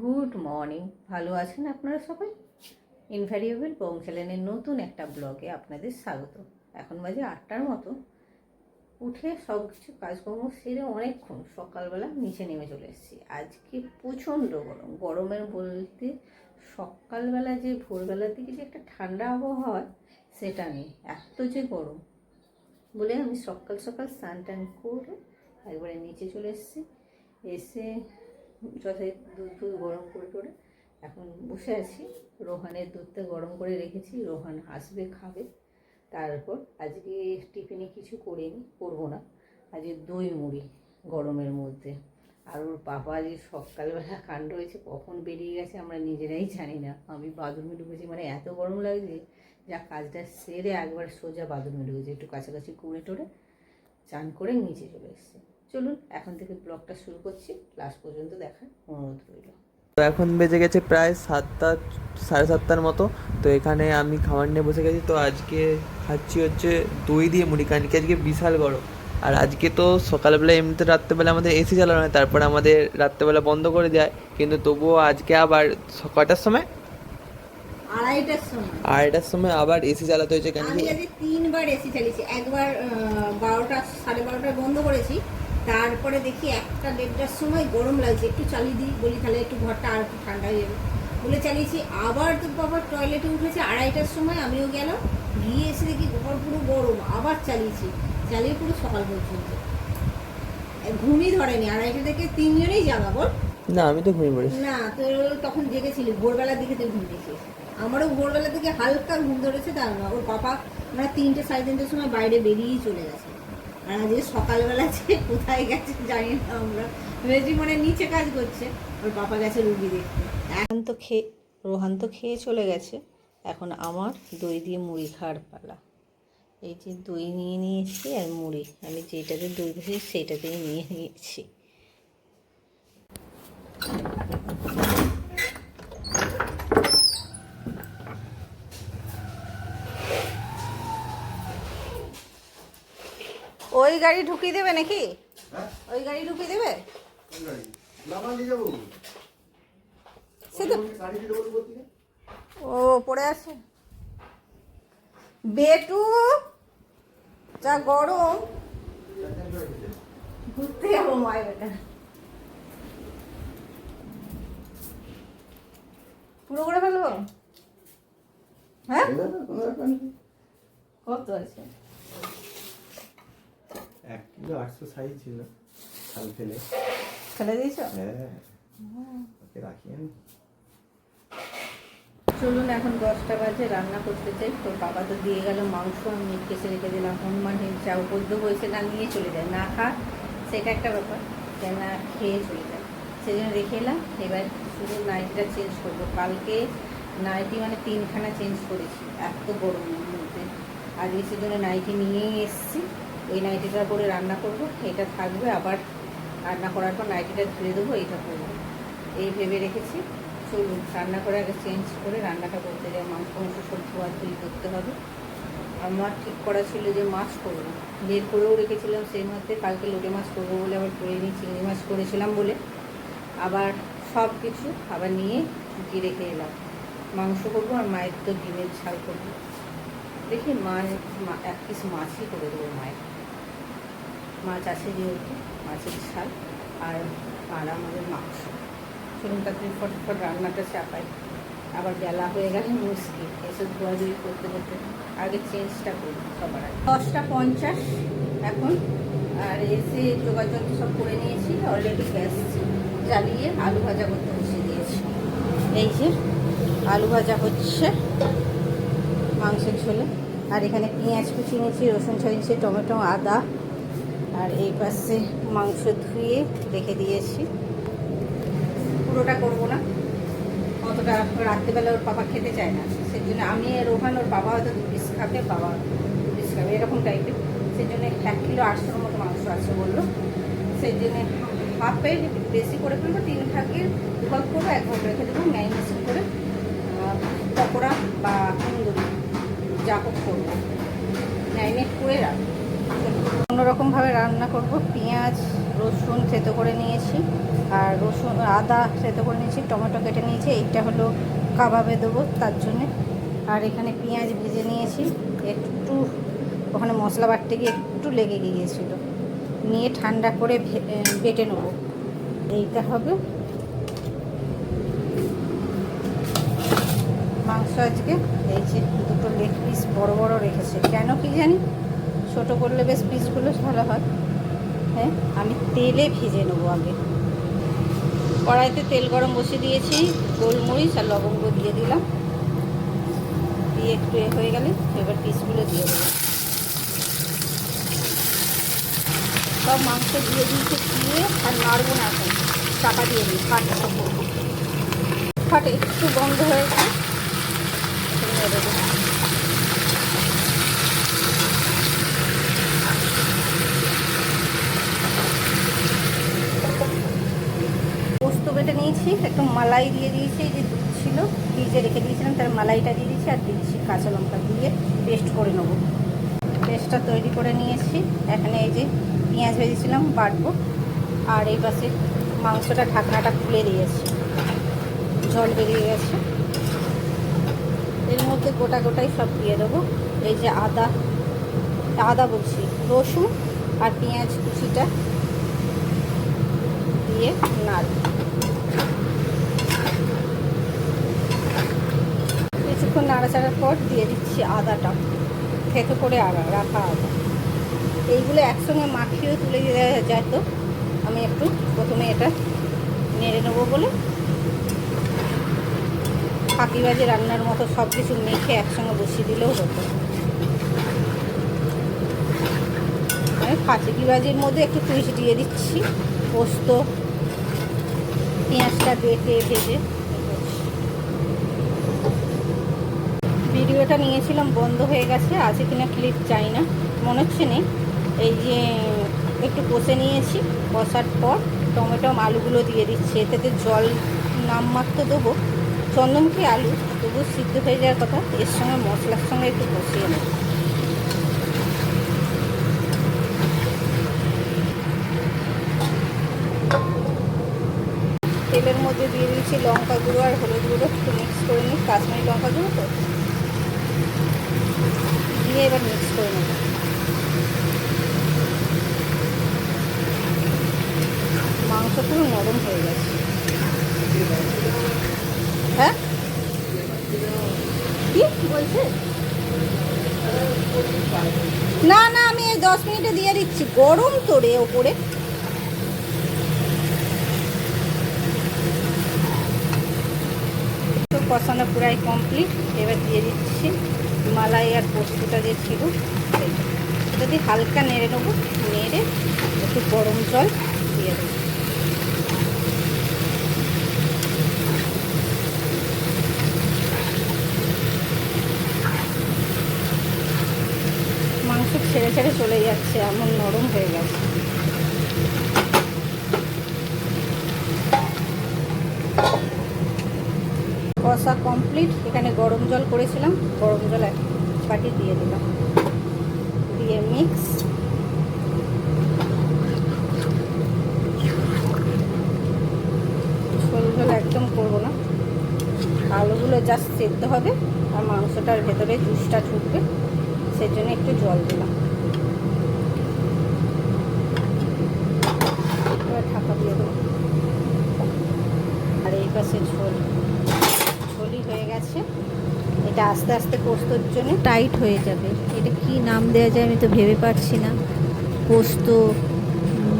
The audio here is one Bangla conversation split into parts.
Good morning. ভালো আছেন আপনারা সবাই? ইনভ্যারিয়েবল চ্যানেলের নতুন একটা ব্লগে আপনাদের স্বাগত। এখন বাজে আটটার মতো। উঠে সব কিছু কাজকর্ম সেরে অনেকক্ষণ সকালবেলা নিচে নেমে চলে এসেছি। আজকে প্রচণ্ড গরম। গরমের বলতে সকালবেলা যে ভোরবেলার দিকে যে একটা ঠান্ডা আবহাওয়া, সেটা নেই। এত যে গরম। বলে আমি সকাল সকাল স্নান টান করে একবারে নিচে চলে এসেছি। এসে যথাযথ দুধ ফুধ গরম করে করে এখন বসে আছি। রোহানের দুধটা গরম করে রেখেছি। রোহান আসবে, খাবে। তারপর আজকে টিফিনে কিছু করিনি, করব না। আজকে দই মুড়ি গরমের মধ্যে। আর ওর বাবা যে সকালবেলা কাণ্ড হয়েছে, কখন বেরিয়ে গেছে আমরা নিজেরাই জানি না। আমি বাথরুমে ঢুকেছি মানে এত গরম লাগছে যা কাজটা সেরে একবার সোজা বাথরুমে ঢুকেছি। একটু কাছাকাছি করে টোরে চান করে নিচে চলে এসেছি। চলুন এখন থেকে ব্লগটা শুরু করছি। লাস্ট পর্যন্ত দেখার অনুরোধ রইল। তো এখন বেজে গেছে প্রায় সাতটা সাড়ে সাতটার মতো। তো এখানে আমি খাবার নিয়ে বসে গেছি। তো আজকে খাচ্ছি হচ্ছে দই দিয়ে মুড়ি। কারণ কি আজকে বিশাল গরম। আর আজকে তো সকালবেলা এমনিতে রাত্রেবেলা আমাদের এসি চালানো হয়। তারপর আমাদের রাত্রেবেলা বন্ধ করে দেয় কিন্তু তবুও আজকে আবার কটার সময়? আড়াইটার সময়। আড়াইটার সময় আবার এসি চালাতে হয়েছে। কেন তিনবার এসি চালিয়েছি। একবার বারোটা সাড়ে বারোটায় বন্ধ করেছি। তারপরে দেখি একটা দেড়টার সময় গরম লাগছে একটু চালিয়ে দিই বলি তাহলে একটু ঘরটা আর একটু ঠান্ডা হয়ে যাবে। বলে চালিয়েছি আবার তো বাবা টয়লেটে উঠেছে আড়াইটার সময় আমিও গেলাম গিয়ে এসে দেখি ঘর পুরো গরম আবার চালিয়েছি চালিয়ে পুরো সকাল পর্যন্ত। ঘুমই ধরেনি আড়াইটা থেকে তিনজনেই জাগা বল? না আমি তো ঘুমিয়ে পড়েছি। না তোর তখন জেগেছিলি ভোরবেলার দিকে তুই ঘুম দিয়েছিস আমারও ভোরবেলা থেকে হালকা ঘুম ধরেছে তার না ওর বাবা মানে তিনটে সাড়ে তিনটের সময় বাইরে বেরিয়েই চলে গেছে। আর আজকে সকালবেলা যে কোথায় গেছে জানি না আমরা। ভেবেছি মানে নিচে কাজ করছে। ওর বাবা গেছে রুগী দেখতে। এখন তো খেয়ে রোহান তো খেয়ে চলে গেছে। এখন আমার দই দিয়ে মুড়ি খাওয়ার পালা। এই যে দই নিয়ে নিয়েছি আর মুড়ি। আমি যেটাতে দই বসেছি সেইটাতেই নিয়ে নিয়েছি। ওই গাড়ি ঢুকিয়ে দেবে নাকি? ওই গাড়ি ঢুকিয়ে দেবে? সে তো ও পড়ে আছে। বেটু যা গরম। ঘুরতে যাব মায়ের বেটা পুরো করে ফেলব? হ্যাঁ? কত আছে? এক কিলো আটশো সাইজ ছিল। খাল ফেলে। ফেলে দিয়েছ? হ্যাঁ। ওকে রাখিয়ে নি। চলুন এখন দশটা বাজে রান্না করতে চাই। তোর বাবা তো দিয়ে গেল মাংস আমি কেসে রেখে দিলাম। হনুমানের যা উপদ্য হয়েছে না নিয়ে চলে যায়। না খা সেটা একটা ব্যাপার। যে না খেয়ে চলে যায়। সেই জন্য রেখে এলাম। এবার শুধু নাইটিটা চেঞ্জ করব। কালকে নাইটি মানে তিনখানা চেঞ্জ করেছি। এত গরমের মধ্যে। আজকে সেজন্য নাইটি নিয়েই এসেছি। ওই নাইটিটা করে রান্না করব, এটা থাকবে আবার রান্না করার পর নাইটিটা ধুয়ে দেবো, এইটা করব এই ভেবে রেখেছি, চলুন রান্না করে আগে চেঞ্জ করে রান্নাটা করতে যাই। মাংস মাংস সব ধোয়া ধুই করতে হবে। আমার ঠিক করা ছিল যে মাছ করব বের করেও রেখেছিলাম সেই মধ্যে, কালকে লোটে মাছ করব বলে আবার করে নিই, চিংড়ি মাছ করেছিলাম বলে। আবার সব কিছু আবার নিয়ে ঢুকিয়ে রেখে এলাম। মাংস করব আর মায়ের তো ডিমের ঝাল করব। দেখি মা- এক পিস মাছই করে দেবো মায়ের। মাছ আছে যেহেতু, মাছের ঝাল আর আর আমাদের মাংস। চলুন তাড়াতাড়ি ফটফট রান্নাটা চাপাই। আবার বেলা হয়ে গেলে মুশকিল এসব ধোয়াধুয়ি করতে করতে আগে চেঞ্জটা করি সবার আগে। দশটা পঞ্চাশ এখন, আর এসে যোগাযোগ সব করে নিয়েছি অলরেডি গ্যাস জ্বালিয়ে আলু ভাজা করতে বসিয়ে দিয়েছি। এই যে আলু ভাজা হচ্ছে মাংসের ঝোলে। আর এখানে পেঁয়াজ কুচি নিয়েছি, রসুন ছাড়িয়েছি টমেটো, আদা আর এই পাশে মাংস ধুয়ে রেখে দিয়েছি। পুরোটা করব না। অতটা রাত্রেবেলা ওর বাবা খেতে চায় না। সেই জন্য আমি আর রোহান, ওর বাবা হয়তো দু পিস খাবে, বাবা দু পিস খাবে, এরকম টাইপের সেই জন্য এক কিলো আটশোর মতো মাংস আছে বলল। সেই জন্য হাফের বেশি করে ফেলব, তিন ভাগের দু ভাগ করব, এক ভাগ রেখে দেবো ম্যারিনেশন করে পকোড়া বা তন্দুরি যা করব। ম্যারিনেট করে রাখব। অন্যরকমভাবে রান্না করব। পেঁয়াজ, রসুন থেতো করে নিয়েছি। আর রসুন, আদা থেতো করে নিয়েছি, টমেটো কেটে নিয়েছি। এইটা হলো কাবাবে দেবো তার জন্যে। আর এখানে পেঁয়াজ ভেজে নিয়েছি। একটু ওখানে মশলা বাটতে গিয়ে একটু লেগে গিয়েছিল। নিয়ে ঠান্ডা করে বেটে নেব। এইটা হবে। মাংস আজকে এই যে দুটো লেগ পিস বড় বড় রেখেছে। কেন কি জানি? ছোট করলে বেশ পিসগুলো ভালো হয়। হ্যাঁ আমি তেলে ভেজে নেব আগে। কড়াইতে তেল গরম বসিয়ে দিয়েছি, গোলমরিচ আর লবঙ্গ দিয়ে দিলাম। দিয়ে একটু এ হয়ে গেলে এবার পিসগুলো দিয়ে দেবো। সব মাংস দিয়ে দিয়েছে দিয়ে আর নাড়বো না এখন। চাপা দিয়ে দিই, ফাটে। ফাটে, একটু বন্ধ হয়েছে। বেটে নিয়েছি, একটু মালাই দিয়ে দিয়েছি যে দুধ ছিল, ফ্রিজে রেখে দিয়েছিলাম, তার মালাইটা দিয়ে দিয়েছি আর দিচ্ছি কাঁচা লঙ্কা দিয়ে পেস্ট করে নেব। পেস্টটা তৈরি করে নিয়েছি, এখানে এই যে পেঁয়াজ ভেজেছিলাম, বাটবো, আর এই পাশে মাংসটা ঢাকনাটা খুলে দিয়েছি, জল বেরিয়ে গেছে। এর মধ্যে গোটা গোটাই সব দিয়ে দেবো, এই যে আদা আদা বলছি, রসুন আর পেঁয়াজ কুচিটা দিয়ে নাড় কিছুক্ষণ নাড়াচাড়ার পর দিয়ে দিচ্ছি আদাটা। থেতো করে আদা রাখা আদা। এইগুলো একসঙ্গে মাখিয়েও তুলে দেওয়া যায় তো। আমি একটু প্রথমে এটা নেড়ে নেব বলে। ফাঁকিবাজি রান্নার মতো সব কিছু মেখে একসঙ্গে বসিয়ে দিলেও হতো। আমি ফাঁকিবাজির মধ্যে একটু টুইস্ট দিয়ে দিচ্ছি। পোস্ত, পেঁয়াজটা বেটে, ভেজে। ভিডিওটা নিয়েছিলাম, বন্ধ হয়ে গেছে, আছে কিনা ক্লিপ চাই না, মনে হচ্ছে নেই। এই যে একটু কষে নিয়েছি, কষার পর টমেটো আলুগুলো দিয়ে দিচ্ছি এতে জল নামমাত্র দেবো। চন্দ্রমুখী আলু? তবু সিদ্ধ হয়ে যাওয়ার কথা, এর সঙ্গে মশলার সঙ্গে একটু কষিয়ে নেব। তেলের মধ্যে দিয়ে দিয়েছি লঙ্কা গুঁড়ো আর হলুদ গুঁড়ো, একটু মিক্স করে নিই। কাশ্মীরি লঙ্কা গুঁড়ো তো? দিয়ে এবার মিক্স করে নেব। মাংস পুরো নরম হয়ে গেছে। হ্যাঁ? কি? বলছে? না না, আমি এই দশ মিনিটে দিয়ে দিচ্ছি। গরম তো রে ওপরে। কষানো প্রায় কমপ্লিট এবার দিয়ে দিচ্ছি। মালাই আর পোস্তটা যে ছিল সেইটা এটা দিয়ে হালকা নেড়ে নেব, নেড়ে একটু গরম জল দিয়ে দেবো। মাংস ছেড়ে ছেড়ে চলে যাচ্ছে, এমন নরম হয়ে গেছে। কষা কমপ্লিট এখানে গরম জল করেছিলাম, গরম জল এক বাটি দিয়ে দিলাম। দিয়ে মিক্স ঝোল একদম করব না। আলুগুলো জাস্ট সেদ্ধ হবে, আর মাংসটার ভেতরে জুসটা ঢুকবে, সেজন্য একটু জল দিলাম। ঢাকা দিয়ে দেবো। আর এই পাশে ঝোল। হয়ে গেছে। এটা আস্তে আস্তে পোস্তর জন্য টাইট হয়ে যাবে। এটা কি নাম দেওয়া যায় আমি তো ভেবে পাচ্ছি না। পোস্ত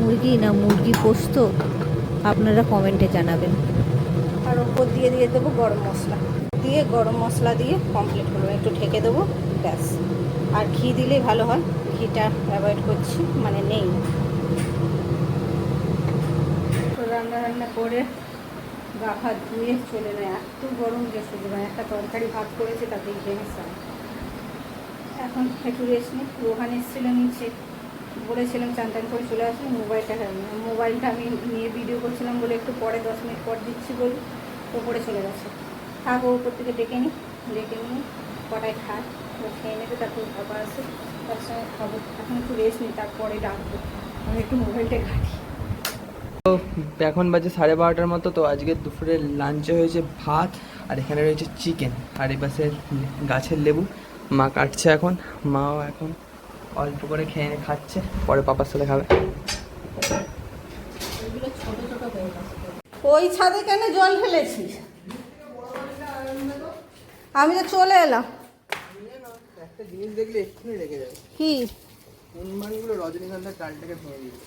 মুরগি না মুরগি পোস্ত? আপনারা কমেন্টে জানাবেন। আর ওপর দিয়ে দিয়ে দেবো গরম মশলা। দিয়ে গরম মশলা দিয়ে কমপ্লিট করব। একটু ঢেকে দেবো, ব্যাস। আর ঘি দিলেই ভালো হয়। ঘিটা অ্যাভয়েড করছি মানে নেই। রান্না রান্না করে গা হাত ধুয়ে চলে নেয় এত গরম যে শুধু না একটা তরকারি ভাত করেছে, তাতেই ঘেমে স্নান। এখন একটু রেস্ট নিই। রোহান এসেছিল নিচে। বলেছিলাম চান টান করে চলে আসুন। মোবাইলটা মোবাইলটা আমি নিয়ে ভিডিও করছিলাম বলে একটু পরে দশ মিনিট পর দিচ্ছি বলি ওপরে চলে গেছে। থাক, ও উপর থেকে ডেকে নিই। ডেকে নিই কটায় খায়। ও খেয়ে নেবে, তারপর বাবা আসে তার সঙ্গে খাব। এখন একটু রেস্ট নিই, তারপরে ডাকবো। আমি একটু মোবাইলটা ঘাঁটি। এখন বাজে সাড়ে বারোটার মতো তো আজকে দুপুরে লাঞ্চে হয়েছে ভাত আর এখানে রয়েছে চিকেন আর এই পাশে গাছের লেবু। মা কাটছে এখন মাও এখন অল্প করে খেয়ে নিয়ে খাচ্ছে পরে পাপার সাথে খাবে। ওই ছাদে কেন জল ফেলেছিস আমি তো চলে এলাম। একটা জিনিস দেখলে এক্ষুনি রেখে যাবে। কি? রজনীগন্ধার ডালটাকে ভেঙে দিবে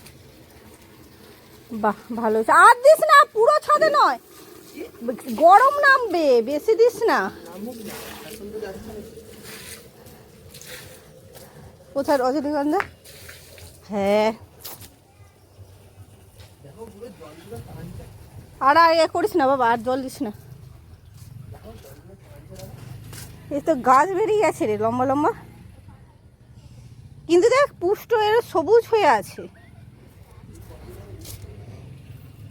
বাহ, ভালো আর দিস না, পুরো ছাদে নয়। গরম নামবে, বেশি দিস না। কোথায়, রজনীগন্ধা? হ্যাঁ। আর আর এ করিস না বাবা, আর জল দিস না। এই তো গাছ বেরিয়ে গেছে রে, লম্বা লম্বা। কিন্তু দেখ, পুষ্ট এর সবুজ হয়ে আছে।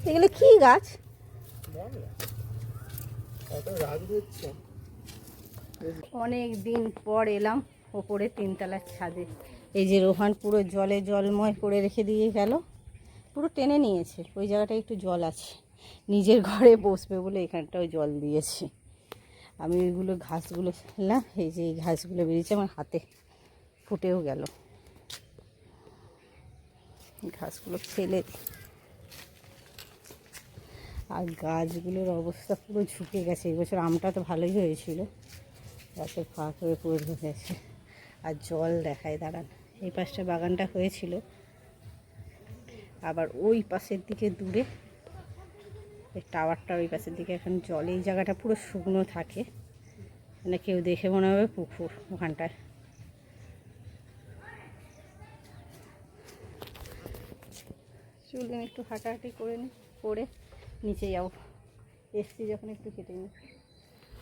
এগুলো কি গাছ? অনেক দিন পর এলাম ওপরে তিনতলার ছাদে। এই যে রোহান পুরো জলে জলময় করে রেখে দিয়ে গেল। পুরো টেনে নিয়েছে, ওই জায়গাটায় একটু জল আছে। নিজের ঘরে বসবে বলে এখানটাও জল দিয়েছে। আমি ওইগুলো ঘাসগুলো ফেললাম এই যে এই ঘাসগুলো বেরিয়েছে আমার হাতে, ফুটেও গেল। ঘাসগুলো ফেলে দিই। আর গাছগুলোর অবস্থা পুরো ঝুঁকে গেছে। এবছর আমটা তো ভালোই হয়েছিল। গাছের ফাঁক হয়ে পুরো ঢুকেছে আর জল দেখায়, দাঁড়ান। এই পাশটা বাগানটা হয়েছিল। আবার ওই পাশের দিকে দূরে টাওয়ারটা ওই পাশের দিকে। এখন জল, এই জায়গাটা পুরো শুকনো থাকে। মানে কেউ দেখে মনে হবে পুকুর ওখানটায়। চললেন একটু হাঁটাহাঁটি করে নি, করে নিচে যাও। এসছি যখন একটু কেটে নি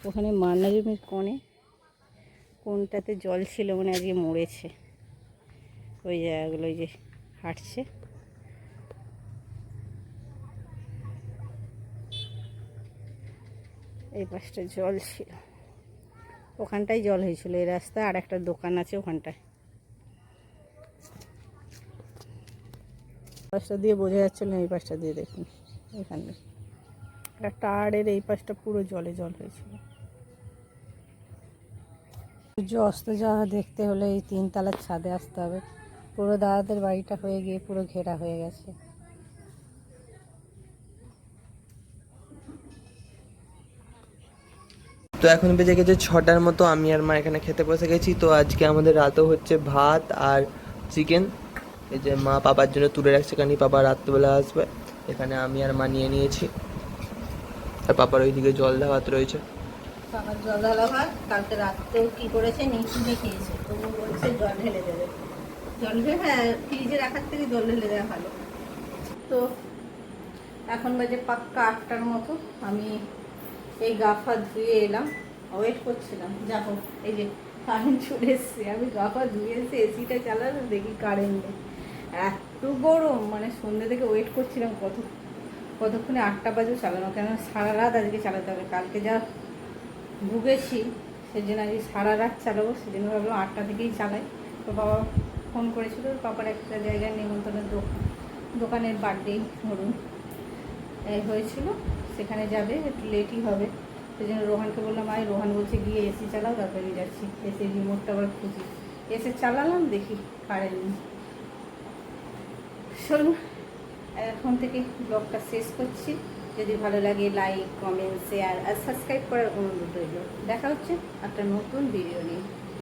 ওখানে মান্না জমির কোণে কোনটাতে জল ছিল মানে আজকে মরেছে। ওই জায়গাগুলো যে হাঁটছে। এই পাশটা জল ছিল। ওখানটায় জল হয়েছিল, এই রাস্তা আর একটা দোকান আছে ওখানটায়। পাশটা দিয়ে বোঝা যাচ্ছিল না, এই পাশটা দিয়ে দেখুন। এখানে। একটা টায়ারের এই পাশটা পুরো জলে জল হয়েছিল। সূর্য অস্ত যাওয়া দেখতে হলে এই তিনতলার ছাদে আসতে হবে। পুরো দাদাদের বাড়িটা হয়ে গিয়ে পুরো ঘেরা হয়ে গেছে। তো এখন বেজে গেছে ছটার মতো আমি আর মা এখানে খেতে বসে গেছি। তো আজকে আমাদের রাতও হচ্ছে ভাত আর চিকেন এই যে মা পাপার জন্য তুলে রাখছে কারণ পাপা রাত্রেবেলা আসবে। এখানে আমি আর মা নিয়ে নিয়েছি। আর পাপার ওইদিকে জল দেওয়া ভাত রয়েছে। জল রাত্রেও করেছে, নিচু দেখিয়েছে তবু বলছে জল জল হ্যাঁ জল ঢেলে দেওয়া ভালো। তো এখন বাজে পাক্কা আটটার মতো। আমি এই গাফা ধুয়ে এলাম। ওয়েট করছিলাম। যাব। এই যে কারেন্ট চলে এসছে। আমি গাফা ধুয়ে এসে এসিটা চালালাম, দেখি কারেন্ট নেই। এত গরম মানে সন্ধ্যে থেকে ওয়েট করছিলাম কত, কতক্ষণে আটটা বাজেও চালানো, কেন সারা রাত আজকে চালাতে হবে? কালকে যা ভুগেছি সেই জন্য আজকে সারা রাত চালাবো সেই জন্য ভাবলাম আটটা থেকেই চালাই। তো বাবা ফোন করেছিল পাপার একটা জায়গায় নিমন্ত্রণের দোকান, দোকানের বার্থডে ধরুন। হয়েছিল, সেখানে যাবে, একটু লেটই হবে। সেই জন্য রোহানকে বললাম, আয়, রোহান বলছে গিয়ে এসি চালাও, তারপরে যাচ্ছি। এসে রিমোটটা আবার খুঁজি। এসে চালালাম, দেখি কারেন্ট চলুন, এখন থেকে ব্লগটা শেষ করছি। যদি ভালো লাগে লাইক কমেন্ট শেয়ার আর সাবস্ক্রাইব করার অনুরোধ রইল। দেখা হচ্ছে একটা নতুন ভিডিও নিয়ে।